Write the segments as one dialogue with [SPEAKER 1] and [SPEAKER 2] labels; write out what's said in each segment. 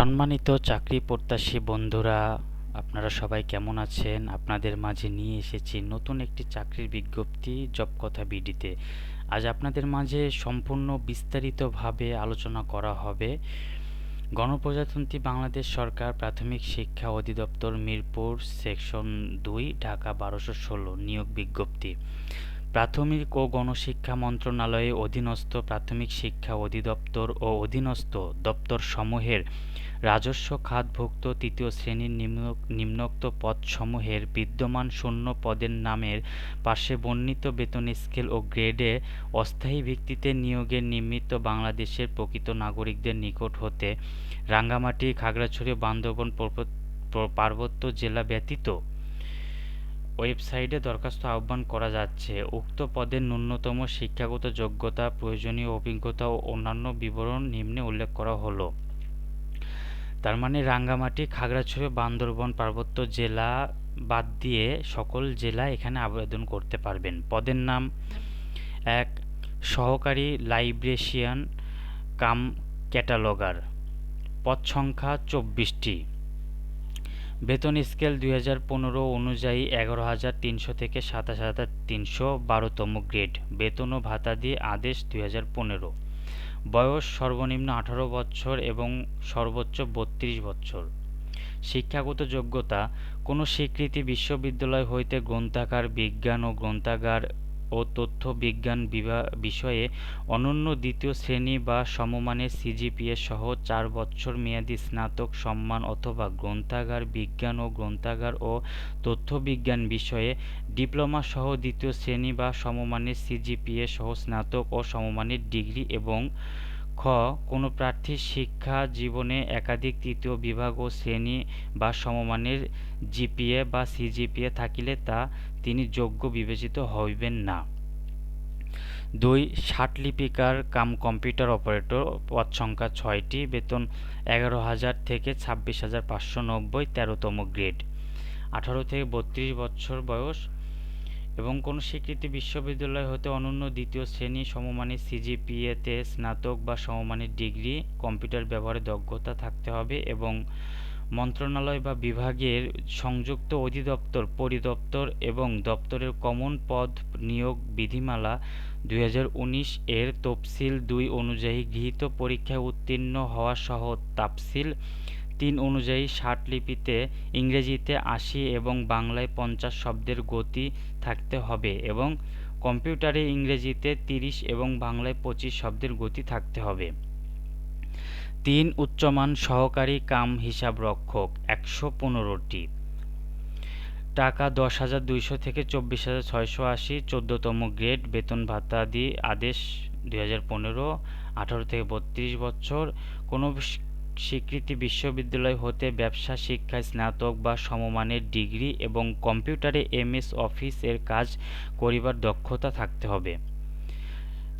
[SPEAKER 1] সম্মানিত চাকরি প্রত্যাশী বন্ধুরা, আপনারা সবাই কেমন আছেন? আপনাদের মাঝে নিয়ে এসেছি নতুন একটি চাকরির বিজ্ঞপ্তি জব কথা বিডিতে। আজ আপনাদের মাঝে সম্পূর্ণ বিস্তারিতভাবে আলোচনা করা হবে। গণপ্রজাতন্ত্রী বাংলাদেশ সরকার প্রাথমিক শিক্ষা অধিদপ্তর মিরপুর, সেকশন দুই, ঢাকা বারোশো ষোলো, নিয়োগ বিজ্ঞপ্তি। প্রাথমিক ও গণশিক্ষা মন্ত্রণালয়ে অধীনস্থ প্রাথমিক শিক্ষা অধিদপ্তর ও অধীনস্থ দপ্তর সমূহের রাজস্ব খাতভুক্ত তৃতীয় শ্রেণির নিম্ন নিম্নোক্ত পদসমূহের বিদ্যমান শূন্য পদের নামের পাশে বর্ণিত বেতন স্কেল ও গ্রেডে অস্থায়ী ভিত্তিতে নিয়োগের নিমিত্ত বাংলাদেশের প্রকৃত নাগরিকদের নিকট হতে রাঙ্গামাটি, খাগড়াছড়ি, বান্দরবন পার্বত্য জেলা ব্যতীত ওয়েবসাইটে দরখাস্ত আহ্বান করা যাচ্ছে। উক্ত পদের ন্যূনতম শিক্ষাগত যোগ্যতা, প্রয়োজনীয় অভিজ্ঞতা ও অন্যান্য বিবরণ নিম্নে উল্লেখ করা হলো। তার মানে রাঙ্গামাটি, খাগড়াছড়ি, বান্দরবন, পার্বত্য জেলা বাদ দিয়ে সকল জেলা এখানে আবেদন করতে পারবেন। পদের নাম এক, সহকারী লাইব্রেশিয়ান কাম ক্যাটালগার। পদ সংখ্যা চব্বিশটি। বেতন স্কেল দুই হাজার পনেরো অনুযায়ী এগারো হাজার তিনশো থেকে সাতাশ হাজার তিনশো বারোতম গ্রেড। বেতন ও ভাতা দিয়ে আদেশ দুই হাজার পনেরো। বয়স সর্বনিম্ন আঠারো বছর এবং সর্বোচ্চ বত্রিশ বছর। শিক্ষাগত যোগ্যতা, কোন স্বীকৃতি বিশ্ববিদ্যালয় হইতে গ্রন্থাগার, বিজ্ঞান ও গ্রন্থাগার ও তথ্য বিজ্ঞান বিষয়ে অনন্য দ্বিতীয় শ্রেণি বা সমমানের সিজিপিএ সহ চার বছর মেয়াদী স্নাতক সম্মান অথবা গ্রন্থাগার বিজ্ঞান ও গ্রন্থাগার ও তথ্য বিজ্ঞান বিষয়ে ডিপ্লোমা সহ দ্বিতীয় শ্রেণি বা সমমানের সিজিপিএ সহ স্নাতক ও সমমানের ডিগ্রি এবং খ, কোনো প্রার্থীর শিক্ষা জীবনে একাধিক তৃতীয় বিভাগ ও শ্রেণি বা সমমানের জিপিএ বা সিজিপিএ থাকিলে তা তিনি যোগ্য বিবেচিত হইবেন না। দুই লিপিকার কাম কম্পিউটার অপারেটর পদ সংখ্যা ছয়টি, বেতন এগারো হাজার থেকে ছাব্বিশ হাজার পাঁচশো নব্বই তেরোতম গ্রেড। আঠারো থেকে বত্রিশ বছর বয়স এবং কোনো স্বীকৃতি বিশ্ববিদ্যালয় হতে অনন্য দ্বিতীয় শ্রেণি সমমানের সিজিপিএতে স্নাতক বা সমমানের ডিগ্রি, কম্পিউটার ব্যবহারে দক্ষতা থাকতে হবে এবং মন্ত্রণালয় বা বিভাগের সংযুক্ত অধিদপ্তর, পরিদপ্তর এবং দপ্তরের কমন পদ নিয়োগ বিধিমালা দুই হাজার উনিশ এর তফসিল দুই অনুযায়ী গৃহীত পরীক্ষায় উত্তীর্ণ হওয়া সহ তাফসিল তিন অনুযায়ী লিপিতে ইংরেজিতে আশি এবং বাংলায় পঞ্চাশ শব্দের গতি থাকতে হবে এবং কম্পিউটারে ইংরেজিতে তিরিশ এবং বাংলায় পঁচিশ শব্দের গতি থাকতে হবে। তিন উচ্চমান সহকারী কাম হিসাব রক্ষক, একশো পনেরোটি। টাকা দশ হাজার দুইশো থেকে চব্বিশ হাজার ছয়শো আশি, চোদ্দোতম গ্রেড, বেতন ভাতাদি আদেশ দুই হাজার পনেরো, আঠারো থেকে বত্রিশ বছর। কোনো স্বীকৃতি বিশ্ববিদ্যালয় হতে ব্যবসা শিক্ষায় স্নাতক বা সমমানের ডিগ্রি এবং কম্পিউটারে এমএস অফিস এর কাজ করিবার দক্ষতা থাকতে হবে।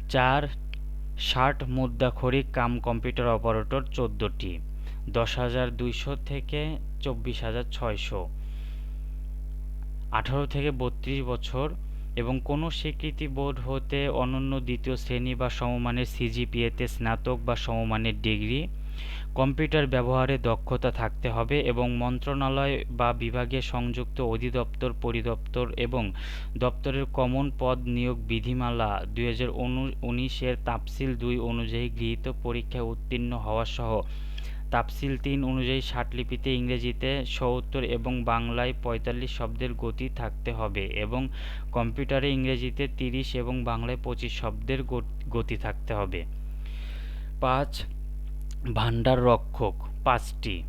[SPEAKER 1] চার, ষাট মুদ্রাক্ষরিক কাম কম্পিউটার অপারেটর চোদ্দোটি, দশ হাজার দুইশো থেকে চব্বিশ হাজার ছয়শো, আঠারো থেকে বত্রিশ বছর এবং কোনো স্বীকৃতি বোর্ড হতে অনন্য দ্বিতীয় শ্রেণি বা সমমানের সিজিপিএতে স্নাতক বা সমমানের ডিগ্রি কম্পিউটার ব্যবহারে দক্ষতা থাকতে হবে এবং মন্ত্রণালয় বা বিভাগে সংযুক্ত অধিদপ্তর, পরিদপ্তর এবং দপ্তরের কমন পদ নিয়োগ বিধিমালা দুই হাজার উনিশের তাফসিল দুই অনুযায়ী গৃহীত পরীক্ষায় উত্তীর্ণ হওয়া সহ। তাফসিল তিন অনুযায়ী ষাটলিপিতে ইংরেজিতে সত্তর এবং বাংলায় পঁয়তাল্লিশ শব্দের গতি থাকতে হবে এবং কম্পিউটারে ইংরেজিতে তিরিশ এবং বাংলায় পঁচিশ শব্দের গতি থাকতে হবে। পাঁচ ভান্ডার রক্ষক পাঁচটি,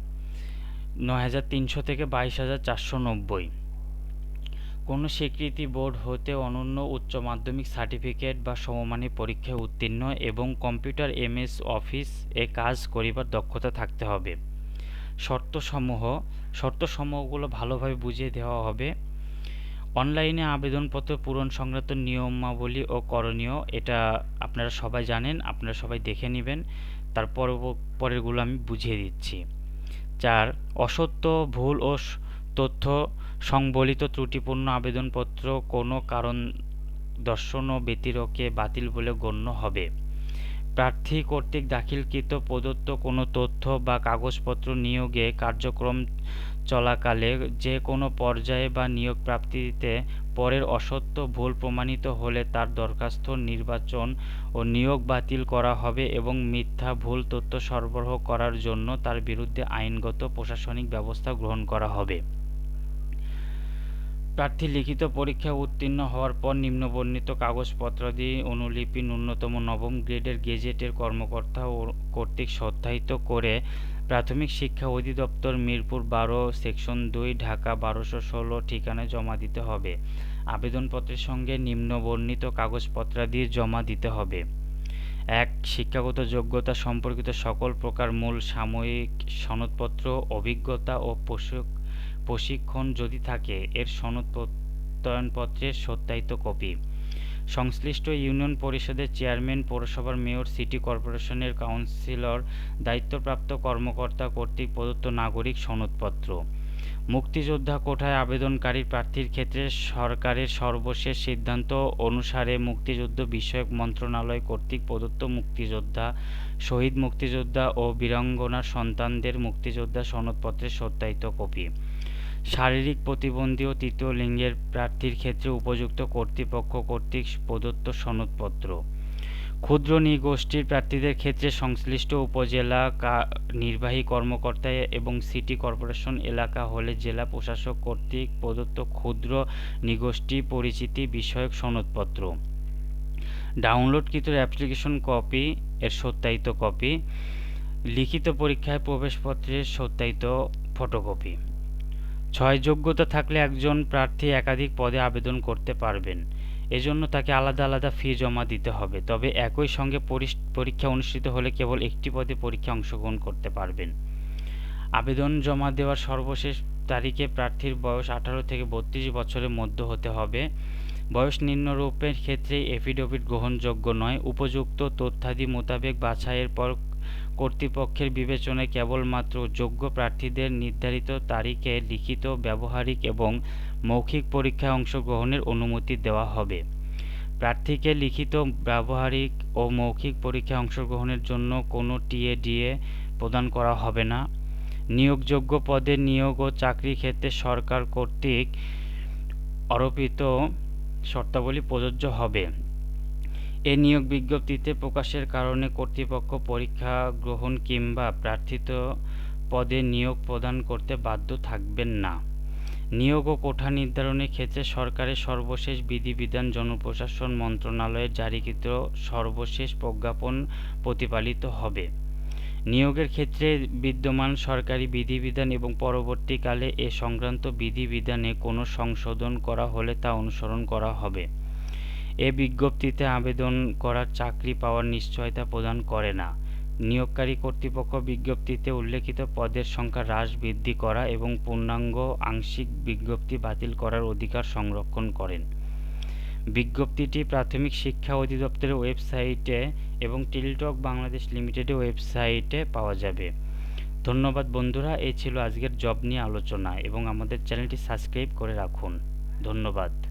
[SPEAKER 1] নয় হাজার তিনশো থেকে বাইশ হাজার চারশো নব্বই। কোনো স্বীকৃতি বোর্ড হতে অনন্য উচ্চ মাধ্যমিক সার্টিফিকেট বা সমমানী পরীক্ষায় উত্তীর্ণ এবং কম্পিউটার এমএস অফিস এ কাজ করিবার দক্ষতা থাকতে হবে। শর্তসমূহ, শর্তসমূহগুলো ভালোভাবে বুঝিয়ে দেওয়া হবে। অনলাইনে আবেদনপত্র পূরণ সংক্রান্ত নিয়মাবলী ও করণীয়, এটা আপনারা সবাই জানেন, আপনারা সবাই দেখে নেবেন। তার পরেরগুলো আমি বুঝিয়ে দিচ্ছি। চার, অসত্য, ভুল ও তথ্য সংবলিত ত্রুটিপূর্ণ আবেদনপত্র কোনো কারণ দর্শন ও ব্যতিরকে বাতিল বলে গণ্য হবে। প্রার্থী কর্তৃক দাখিলকৃত প্রদত্ত কোনো তথ্য বা কাগজপত্র নিয়োগে কার্যক্রম চলাকালে যে কোনো পর্যায়ে বা নিয়োগ প্রাপ্তিতে পরের অসত্য ভুল প্রমাণিত হলে তার দরখাস্ত, নির্বাচন ও নিয়োগ বাতিল করা হবে এবং মিথ্যা ভুল তথ্য সরবরাহ করার জন্য তার বিরুদ্ধে আইনগত প্রশাসনিক ব্যবস্থা গ্রহণ করা হবে। প্রার্থী লিখিত পরীক্ষায় উত্তীর্ণ হওয়ার পর নিম্নবর্ণিত কাগজপত্র কাগজপত্রাদি অনুলিপি ন্যূনতম নবম গ্রেডের গেজেটের কর্মকর্তা ও কর্তৃক সত্যায়িত করে প্রাথমিক শিক্ষা অধিদপ্তর মিরপুর বারো, সেকশন দুই, ঢাকা বারোশো ষোলো ঠিকানায় জমা দিতে হবে। আবেদনপত্রের সঙ্গে নিম্নবর্ণিত কাগজপত্রাদি জমা দিতে হবে। এক, শিক্ষাগত যোগ্যতা সম্পর্কিত সকল প্রকার মূল সাময়িক সনদপত্র, অভিজ্ঞতা ও প্রশিক্ষণ যদি থাকে, এর সনদ প্রত্যয়নপত্রের সত্যায়িত কপি। সংশ্লিষ্ট ইউনিয়ন পরিষদের চেয়ারম্যান, পৌরসভার মেয়র, সিটি কর্পোরেশনের কাউন্সিলর, দায়িত্বপ্রাপ্ত কর্মকর্তা কর্তৃক প্রদত্ত নাগরিক সনদপত্র। মুক্তিযোদ্ধা কোঠায় আবেদনকারী প্রার্থীর ক্ষেত্রে সরকারের সর্বশেষ সিদ্ধান্ত অনুসারে মুক্তিযুদ্ধ বিষয়ক মন্ত্রণালয় কর্তৃক প্রদত্ত মুক্তিযোদ্ধা, শহীদ মুক্তিযোদ্ধা ও বীরাঙ্গনার সন্তানদের মুক্তিযোদ্ধা সনদপত্রের সত্যায়িত কপি। শারীরিক প্রতিবন্ধী ও তৃতীয় লিঙ্গের প্রার্থীর ক্ষেত্রে উপযুক্ত কর্তৃপক্ষ কর্তৃক প্রদত্ত সনদপত্র। ক্ষুদ্র নৃগোষ্ঠীর প্রার্থীদের ক্ষেত্রে সংশ্লিষ্ট উপজেলা নির্বাহী কর্মকর্তা এবং সিটি কর্পোরেশন এলাকা হলে জেলা প্রশাসক কর্তৃক প্রদত্ত ক্ষুদ্র নৃগোষ্ঠী পরিচিতি বিষয়ক সনদপত্র। ডাউনলোডকৃত অ্যাপ্লিকেশন কপি এর সত্যায়িত কপি। লিখিত পরীক্ষায় প্রবেশপত্রের সত্যায়িত ফটোকপি। ছয় যোগ্যতা থাকলে একজন প্রার্থী একাধিক পদে আবেদন করতে পারবেন। এজন্য তাকে আলাদা আলাদা ফি জমা দিতে হবে। তবে একই সঙ্গে পরীক্ষা অনুষ্ঠিত হলে কেবল একটি পদে পরীক্ষা অংশগ্রহণ করতে পারবেন। আবেদন জমা দেওয়ার সর্বশেষ তারিখে প্রার্থীর বয়স আঠারো থেকে বত্রিশ বছরের মধ্যে হতে হবে। বয়স নিম্নরূপের ক্ষেত্রে এফিডেভিট গ্রহণযোগ্য নয়। উপযুক্ত তথ্যাদি মোতাবেক বাছাইয়ের পর কর্তৃপক্ষের বিবেচনায় কেবলমাত্র যোগ্য প্রার্থীদের নির্ধারিত তারিখে লিখিত, ব্যবহারিক এবং মৌখিক পরীক্ষায় অংশগ্রহণের অনুমতি দেওয়া হবে। প্রার্থীকে লিখিত, ব্যবহারিক ও মৌখিক পরীক্ষায় অংশগ্রহণের জন্য কোনো টিএডিএ প্রদান করা হবে না। নিয়োগযোগ্য পদে নিয়োগ ও চাকরি ক্ষেত্রে সরকার কর্তৃক আরোপিত শর্তাবলী প্রযোজ্য হবে। এ নিয়োগ বিজ্ঞপ্তিতে প্রকাশের কারণে কর্তৃপক্ষ পরীক্ষা গ্রহণ কিংবা প্রার্থিত পদে নিয়োগ প্রদান করতে বাধ্য থাকবেন না। নিয়োগ ও কোঠা নির্ধারণের ক্ষেত্রে সরকারের সর্বশেষ বিধিবিধান জনপ্রশাসন মন্ত্রণালয়ের জারিকৃত সর্বশেষ প্রজ্ঞাপন প্রতিপালিত হবে। নিয়োগের ক্ষেত্রে বিদ্যমান সরকারি বিধিবিধান এবং পরবর্তীকালে এ সংক্রান্ত বিধিবিধানে কোনো সংশোধন করা হলে তা অনুসরণ করা হবে। এ বিজ্ঞপ্তিতে আবেদন করার চাকরি পাওয়ার নিশ্চয়তা প্রদান করে না। নিয়োগকারী কর্তৃপক্ষ বিজ্ঞপ্তিতে উল্লেখিত পদের সংখ্যা হ্রাস বৃদ্ধি করা এবং পূর্ণাঙ্গ আংশিক বিজ্ঞপ্তি বাতিল করার অধিকার সংরক্ষণ করেন। বিজ্ঞপ্তিটি প্রাথমিক শিক্ষা অধিদপ্তরের ওয়েবসাইটে এবং টেলিটক বাংলাদেশ লিমিটেডের ওয়েবসাইটে পাওয়া যাবে। ধন্যবাদ বন্ধুরা এই ছিল আজকের জব নিয়ে আলোচনা এবং আমাদের চ্যানেলটি সাবস্ক্রাইব করে রাখুন। ধন্যবাদ।